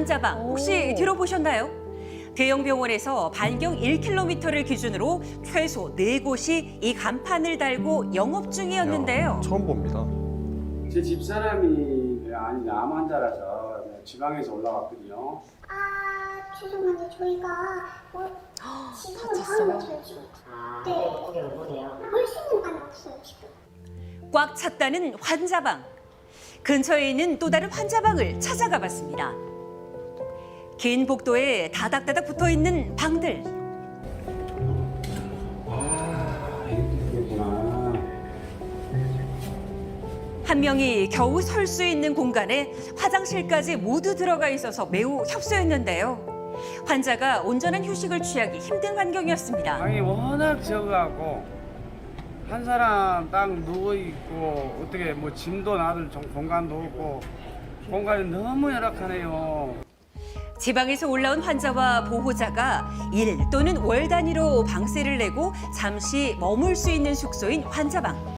환자방 혹시 오. 들어보셨나요? 대형 병원에서 반경 1km를 기준으로 최소 4곳이 이 간판을 달고 영업 중이었는데요. 처음 봅니다. 제 집사람이 아니 암 환자라서 지방에서 올라왔거든요. 아 죄송한데 저희가 뭐 지금은 다쳤어요? 다음 못해요 지금 아, 네. 있는 방이 없어요 지금 꽉 찼다는 환자방. 근처에 있는 또 다른 환자방을 찾아가 봤습니다. 긴 복도에 다닥다닥 붙어 있는 방들. 아, 이렇게. 한 명이 겨우 설 수 있는 공간에 화장실까지 모두 들어가 있어서 매우 협소했는데요. 환자가 온전한 휴식을 취하기 힘든 환경이었습니다. 방이 워낙 적어갖고 한 사람 딱 누워 있고 어떻게 뭐 짐도 놔둘 정- 공간도 없고 공간이 너무 열악하네요. 지방에서 올라온 환자와 보호자가 일 또는 월 단위로 방세를 내고 잠시 머물 수 있는 숙소인 환자방.